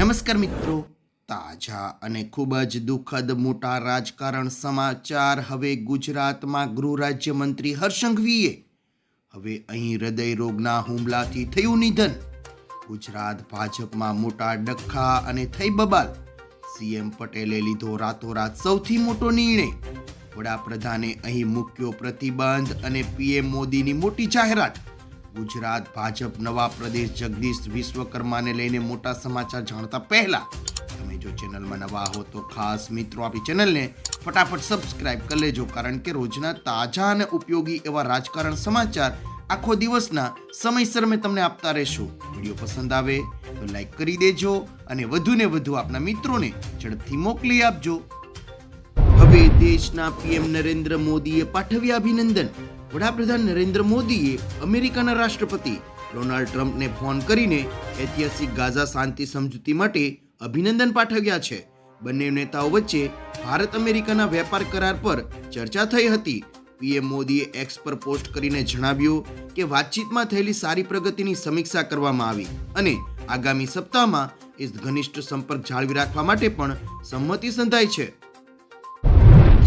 નમસ્કાર મિત્રો. તાજા અને ખૂબ જ દુઃખદ મોટા રાજકારણ સમાચાર હવે ગુજરાતમાં ગૃહ રાજ્યમંત્રી હર્ષંઘવીએ. હવે અહીં હૃદય રોગના હુમલાથી થયું નિધન. ગુજરાત ભાજપમાં મોટા ડખ્ખા અને થઈ બબાલ. સીએમ પટેલે લીધો રાતોરાત સૌથી મોટો નિર્ણય. વડાપ્રધાને અહીં મૂક્યો પ્રતિબંધ અને પીએમ મોદીની મોટી જાહેરાત. ગુજરાત, ભાજપ, નવા પ્રદેશ જગદીશ વિશ્વકર્માને લઈને મોટા સમાચાર જાણતા પહેલા તમે જો ચેનલમાં નવા હો તો ખાસ મિત્રો આપી ચેનલને ફટાફટ સબસ્ક્રાઇબ કરી લેજો, કારણ કે રોજના તાજા અને ઉપયોગી એવા રાજકારણ સમાચાર આખો દિવસના સમયસર મેં તમને આપતા રહેશું. વીડિયો પસંદ આવે તો લાઈક કરી દેજો અને વધુને વધુ આપના મિત્રોને ઝડપથી મોકલી આપજો. હવે દેશના પીએમ નરેન્દ્ર મોદીએ પાઠવ્યા અભિનંદન. વડાપ્રધાન નરેન્દ્ર મોદીએ અમેરિકાના રાષ્ટ્રપતિ ડોનાલ્ડ ટ્રમ્પને ફોન કરીને ઐતિહાસિક ગાઝા શાંતિ સમજૂતી માટે અભિનંદન પાઠવ્યા છે. બંને નેતાઓ વચ્ચે ભારત અમેરિકાના વેપાર કરાર પર ચર્ચા થઈ હતી. પીએમ મોદીએ એક્સ પર પોસ્ટ કરીને જણાવ્યું કે વાતચીતમાં થયેલી સારી પ્રગતિની સમીક્ષા કરવામાં આવી અને આગામી સપ્તાહમાં એ ઘનિષ્ઠ સંપર્ક જાળવી રાખવા માટે પણ સંમતિ સંધાઈ છે.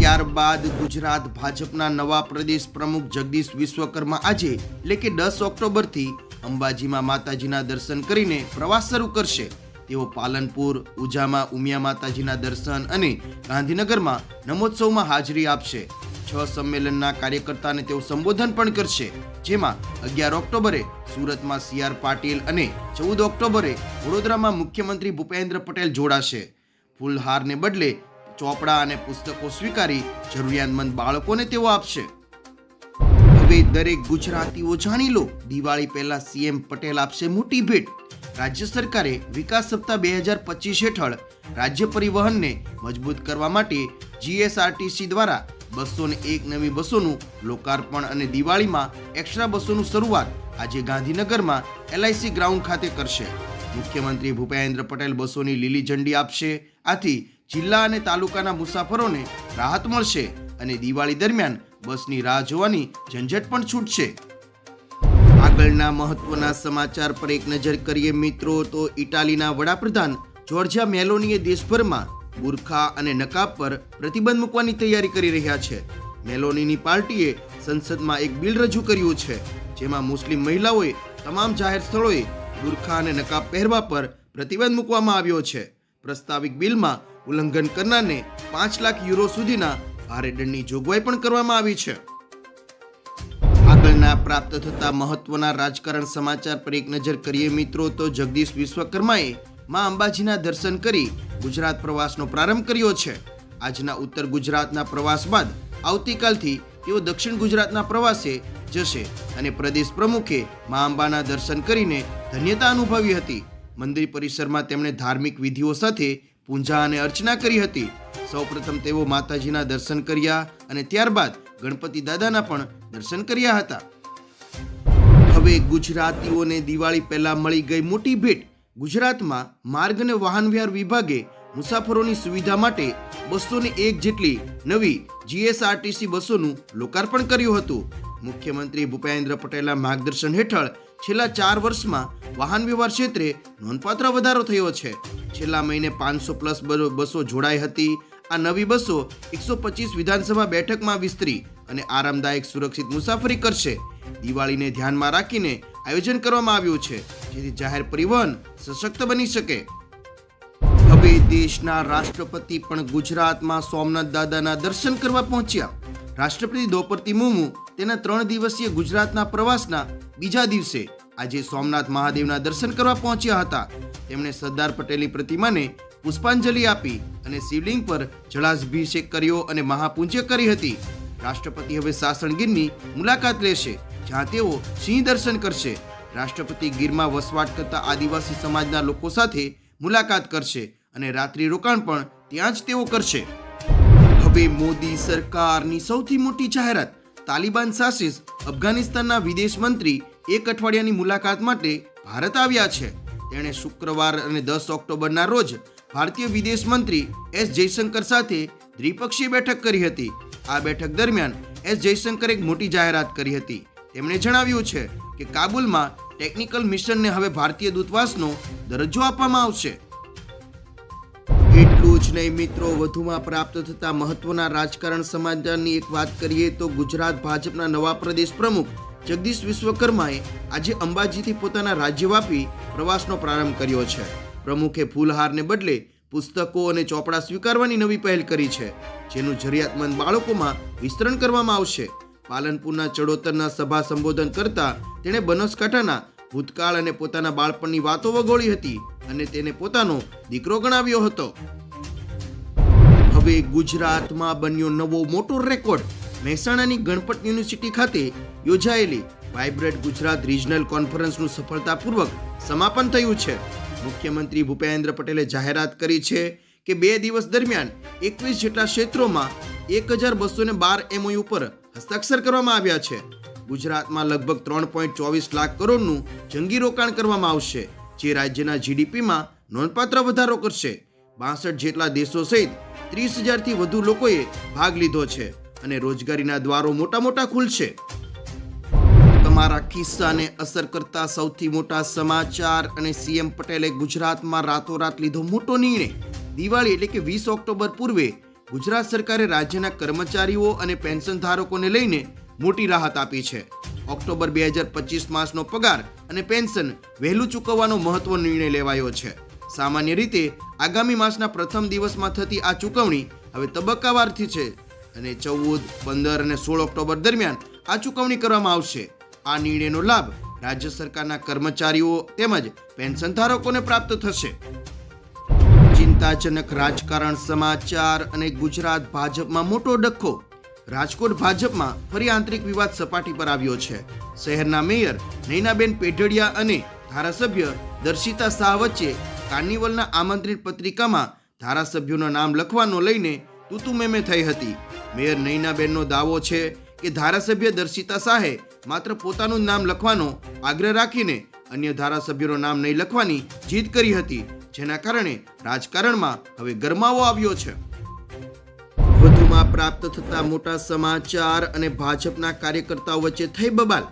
ત્યારબાદ ગુજરાત ભાજપના નવા પ્રદેશ પ્રમુખ જગદીશ વિશ્વકર્મા આજે, એટલે કે દસ ઓક્ટોબરથી, અંબાજીમાં માતાજીના દર્શન કરીને પ્રવાસ શરૂ કરશે. તેઓ પાલનપુર, ઉજામાં ઉમિયા માતાજીના દર્શન અને ગાંધીનગરમાં નમોત્સવમાં હાજરી આપશે. છ સંમેલનના કાર્યકર્તાને તેઓ સંબોધન પણ કરશે. જેમાં અગિયાર ઓક્ટોબરે સુરતમાં સી આર પાટીલ અને ચૌદ ઓક્ટોબરે વડોદરામાં મુખ્યમંત્રી ભૂપેન્દ્ર પટેલ જોડાશે. ફૂલહારને બદલે ચોપડા અને પુસ્તકો સ્વીકારી જરૂરિયાતમંદ બાળકોને તેઓ આપશે. હવે દરેક ગુજરાતીઓ જાણી લો, દિવાળી પહેલા સીએમ પટેલ આપશે મોટી ભેટ. રાજ્ય સરકારે વિકાસ સપ્તાહ બે હજાર પચીસ હેઠળ રાજ્ય પરિવહનને મજબૂત કરવા માટે જીએસઆરટીસી દ્વારા બસો ને એક નવી બસોનું લોકાર્પણ અને દિવાળીમાં એક્સ્ટ્રા બસોનું શરૂઆત આજે ગાંધીનગરમાં એલઆઈસી ગ્રાઉન્ડ ખાતે કરશે. મુખ્યમંત્રી ભૂપેન્દ્ર પટેલ બસોની લીલી ઝંડી આપશે. આથી જિલ્લા અને તાલુકાના મુસાફરોને રાહત મળશે અને દિવાળી દરમિયાન બસની રાહ જોવાની ઝંઝટ પણ છૂટશે. આગળના મહત્વના સમાચાર પર એક નજર કરીએ મિત્રો, તો ઇટાલીના વડાપ્રધાન જોર્જિયા મેલોનીએ દેશભરમાં બુરખા અને નકાબ પર પ્રતિબંધ મૂકવાની તૈયારી કરી રહ્યા છે. મેલોનીની પાર્ટીએ સંસદમાં એક બિલ રજૂ કર્યું છે, જેમાં મુસ્લિમ મહિલાઓએ તમામ જાહેર સ્થળોએ બુરખા અને નકાબ પહેરવા પર પ્રતિબંધ મૂકવામાં આવ્યો છે. પ્રસ્તાવિક બિલમાં ઉલ્લંઘન કરનારને પાંચ લાખ યુરો સુધીના ભારે દંડની જોગવાઈ પણ કરવામાં આવી છે. આગળના પ્રાપ્ત થતા મહત્વના રાજકારણ સમાચાર પર એક નજર કરીએ મિત્રો, તો જગદીશ વિશ્વકર્માએ માં અંબાજીના દર્શન કરી ગુજરાત પ્રવાસનો પ્રારંભ કર્યો છે. આજના ઉત્તર ગુજરાતના પ્રવાસ બાદ આવતીકાલથી તેઓ દક્ષિણ ગુજરાતના પ્રવાસે જશે અને પ્રદેશ પ્રમુખે મા અંબાના દર્શન કરીને ધન્યતા અનુભવી હતી. મંદિર પરિસરમાં તેમણે ધાર્મિક વિધિઓ સાથે પૂજા અને અર્ચના કરી હતી. સૌપ્રથમ તેઓ માતાજીના દર્શન કર્યા અને ત્યારબાદ ગણપતિ દાદાના પણ દર્શન કર્યા હતા. હવે ગુજરાતીઓને દિવાળી પહેલા મળી ગઈ મોટી ભેટ. ગુજરાતમાં માર્ગ અને વાહનવ્યવહાર વિભાગે મુસાફરોની સુવિધા માટે બસોની એક જેટલી નવી જીએસઆરટીસી બસોનું લોકાર્પણ કર્યું હતું. મુખ્યમંત્રી ભૂપેન્દ્ર પટેલના માર્ગદર્શન હેઠળ છેલ્લા ચાર વર્ષમાં વાહન વ્યવહાર ક્ષેત્રે નોંધપાત્ર વધારો થયો છે. છેલ્લા મહિને પાંચસો પ્લસ બસો જોડાઈ હતી. આ નવી બસો એકસો પચીસ વિધાનસભા બેઠકમાં વિસ્તરી અને આરામદાયક સુરક્ષિત મુસાફરી કરશે. દિવાળીને ધ્યાનમાં રાખીને આયોજન કરવામાં આવ્યું છે, જેથી જાહેર પરિવહન સશક્ત બની શકે. હવે દેશના રાષ્ટ્રપતિ પણ ગુજરાતમાં સોમનાથ દાદાના દર્શન કરવા પહોંચ્યા. રાષ્ટ્રપતિ દ્રૌપદી મુર્મુ તેના ત્રણ દિવસીય ગુજરાતના પ્રવાસના બીજા દિવસે આજે સોમનાથ મહાદેવના દર્શન કરવા પહોંચ્યા હતા. તેમણે સરદાર પટેલની પ્રતિમાને પુષ્પાંજલિ આપી અને શિવલિંગ પર જળાભિષેક કર્યો અને મહાપૂજ્ય કરી હતી. રાષ્ટ્રપતિ હવે સાસણગીરની મુલાકાત લેશે, જ્યાં તેઓ સિંહ દર્શન કરશે. રાષ્ટ્રપતિ ગીરમાં વસવાટ કરતા આદિવાસી સમાજના લોકો સાથે મુલાકાત કરશે અને રાત્રિ રોકાણ પણ ત્યાં જ તેઓ કરશે. હવે મોદી સરકારની સૌથી મોટી જાહેરાત તાલિબાન શાસિત અફઘાનિસ્તાનના વિદેશ મંત્રી એક અઠવાડિયાની મુલાકાત માટે ભારત આવ્યા છે. તેણે શુક્રવાર અને દસ ઓક્ટોબરના રોજ ભારતીય વિદેશ મંત્રી એસ જયશંકર સાથે દ્વિપક્ષીય બેઠક કરી હતી. આ બેઠક દરમિયાન એસ જયશંકરે એક મોટી જાહેરાત કરી હતી. તેમણે જણાવ્યું છે કે કાબુલમાં ટેકનિકલ મિશનને હવે ભારતીય દૂતાવાસનો દરજ્જો આપવામાં આવશે. જ નહીં મિત્રો. વધુમાં પ્રાપ્ત થતા મહત્વના રાજકારણ સમાચારની એક વાત કરીએ તો ગુજરાત ભાજપના નવા પ્રદેશ પ્રમુખ જગદીશ વિશ્વકર્માએ આજે અંબાજીથી પોતાના રાજ્યવ્યાપી પ્રવાસનો પ્રારંભ કર્યો છે. પ્રમુખે ફૂલહારને બદલે પુસ્તકો અને ચોપડા સ્વીકારવાની નવી પહેલ કરી છે, જેનું જરૂરિયાતમંદ બાળકોમાં વિસ્તરણ કરવામાં આવશે. પાલનપુરના ચડોતરના સભા સંબોધન કરતા તેણે બનાસકાંઠાના ભૂતકાળ અને પોતાના બાળપણની વાતો વગોળી હતી અને તેને પોતાનો દીકરો ગણાવ્યો હતો. હવે ગુજરાતમાં બન્યો નવો મોટો રેકોર્ડ. મહેસાણાની ગણપત યુનિવર્સિટી ખાતે યોજાયેલી વાઇબ્રન્ટ ગુજરાત રિજનલ કોન્ફરન્સનું સફળતાપૂર્વક સમાપન થયું છે. મુખ્યમંત્રી ભૂપેન્દ્ર પટેલે જાહેરાત કરી છે કે બે દિવસ દરમિયાન એકવીસ જેટલા ક્ષેત્રોમાં એક હજાર બસો બાર એમઓયુ પર હસ્તાક્ષર કરવામાં આવ્યા છે. ગુજરાતમાં લગભગ ત્રણ પોઈન્ટ ચોવીસ લાખ કરોડનું જંગી રોકાણ કરવામાં આવશે, જે રાજ્યના જીડીપીમાં નોંધપાત્ર વધારો કરશે. બાસઠ જેટલા દેશો સહિત ત્રીસ હજારથી વધુ લોકોએ ભાગ લીધો છે અને રોજગારીના દ્વારો મોટા મોટા ખુલશે. તમારા ખિસ્સાને અસર કરતા સૌથી મોટા સમાચાર અને સીએમ પટેલે ગુજરાતમાં રાતોરાત લીધો મોટો નિર્ણય. દિવાળી એટલે કે વીસ ઓક્ટોબર પૂર્વે ગુજરાત સરકારે રાજ્યના કર્મચારીઓ અને પેન્શન ધારકોને લઈને મોટી રાહત આપી છે. ઓક્ટોબર બે હજાર પચીસ માસનો પગાર અને પેન્શન વહેલું ચૂકવવાનો મહત્વનો નિર્ણય લેવાયો છે. સામાન્ય રીતે આગામી માસના પ્રથમ દિવસમાં થતી આ ચૂકવણી હવે તબક્કાવારથી છે અને ચૌદ, પંદર અને સોળ ઓક્ટોબર દરમિયાન આ ચૂકવણી કરવામાં આવશે. આ નિર્ણયનો લાભ રાજ્ય સરકારના કર્મચારીઓ તેમજ પેન્શન ધારકોને પ્રાપ્ત થશે. ચિંતાજનક રાજકારણ, સમાચાર અને ગુજરાત ભાજપમાં મોટો ડખ્ખો રાજકોટ ભાજપમાં ફરી આંતરિક વિવાદ સપાટી પર આવ્યો છે. શહેરના મેયર નૈનાબેન પેઢડિયા અને ધારાસભ્ય દર્શિતા શાહ વચ્ચે કાર્નિવલના આમંત્રિત પત્રિકામાં ધારાસભ્યોના નામ લખવાનો લઈને તુતુમેમે થઈ હતી. મેયર નૈનાબેનનો દાવો છે કે ધારાસભ્ય દર્શિતા શાહે માત્ર પોતાનું નામ લખવાનો આગ્રહ રાખીને અન્ય ધારાસભ્યોનું નામ નહીં લખવાની જીદ કરી હતી, જેના કારણે રાજકારણમાં હવે ગરમાવો આવ્યો છે. વધુમાં પ્રાપ્ત થતા મોટા સમાચાર અને ભાજપના કાર્યકર્તાઓ વચ્ચે થઈ બબાલ.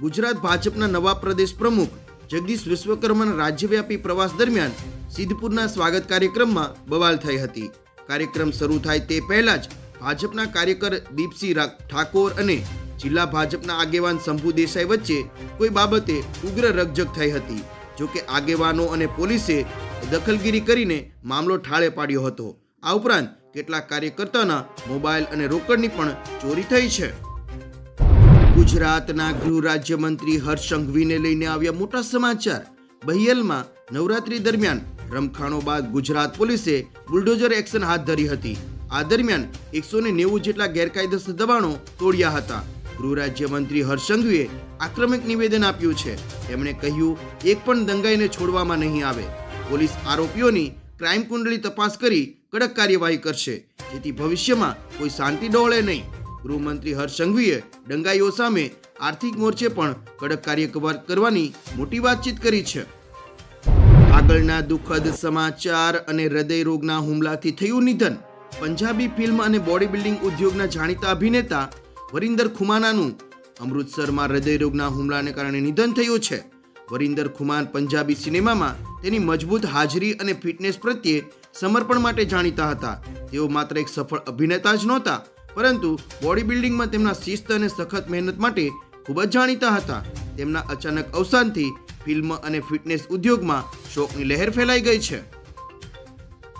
ગુજરાત ભાજપના નવા પ્રદેશ પ્રમુખ જગદીશ વિશ્વકર્માના રાજ્યવ્યાપી પ્રવાસ દરમિયાન સિદ્ધપુરના સ્વાગત કાર્યક્રમમાં બવાલ થઈ હતી. કાર્યક્રમ શરૂ થાય તે પહેલા જ ભાજપના કાર્યકર દીપસિંહ ઠાકોર અને જિલ્લા ભાજપના આગેવાન શંભુ દેસાઈ વચ્ચે કોઈ બાબતે ઉગ્ર રકઝક થઈ હતી. જોકે આગેવાનો અને પોલીસે દખલગીરી કરીને મામલો ઠાળે પાડ્યો હતો. આ ઉપરાંત કેટલાક કાર્યકર્તાના મોબાઈલ અને રોકડની પણ ચોરી થઈ છે. ગુજરાતના ગૃહ રાજ્યમંત્રી હર્ષ સંઘવીને લઈને આવ્યા મોટા સમાચાર. બહિયલમાં નવરાત્રી દરમિયાન રમખાણો બાદ ગુજરાત પોલીસે બુલડોઝર એક્શન હાથ ધરી હતી. આ દરમિયાન એકસો ને નેવું જેટલા ગેરકાયદેસર દબાણો તોડ્યા હતા. ગૃહ રાજ્યમંત્રી હર્ષ સંઘવીએ આક્રમક નિવેદન આપ્યું છે. તેમણે કહ્યું, એક પણ દંગાઈને છોડવામાં નહીં આવે. પોલીસ આરોપીઓની ક્રાઇમ કુંડળી તપાસ કરી કડક કાર્યવાહી કરશે. જેથી ભવિષ્યમાં કોઈ શાંતિ ડોળે નહીં. ગૃહમંત્રી હર્ષ સંઘવીએ દંગાઈઓ સામે આર્થિક મોરચે પણ કડક કાર્ય કરવાની મોટી વાતચીત કરી છે. આગળના દુઃખદ સમાચાર અને હૃદય રોગના હુમલાથી થયું નિધન. પંજાબી ફિલ્મ અને બોડી બિલ્ડિંગ ઉદ્યોગના જાણીતા અભિનેતા વરિંદર ખુમાનાનું અમૃતસરમાં હૃદયરોગના હુમલાને કારણે નિધન થયું છે. વરિંદર ખુમાન પંજાબી સિનેમામાં તેની મજબૂત હાજરી અને ફિટનેસ પ્રત્યે સમર્પણ માટે જાણીતા હતા. તેઓ માત્ર એક સફળ અભિનેતા જ નહોતા પરંતુ બોડી બિલ્ડિંગમાં તેમના શિસ્ત અને સખત મહેનત માટે ખૂબ જ જાણીતા હતા. તેમના અચાનક અવસાનથી ફિલ્મ અને ફિટનેસ ઉદ્યોગમાં શોકની લહેર ફેલાઈ ગઈ છે.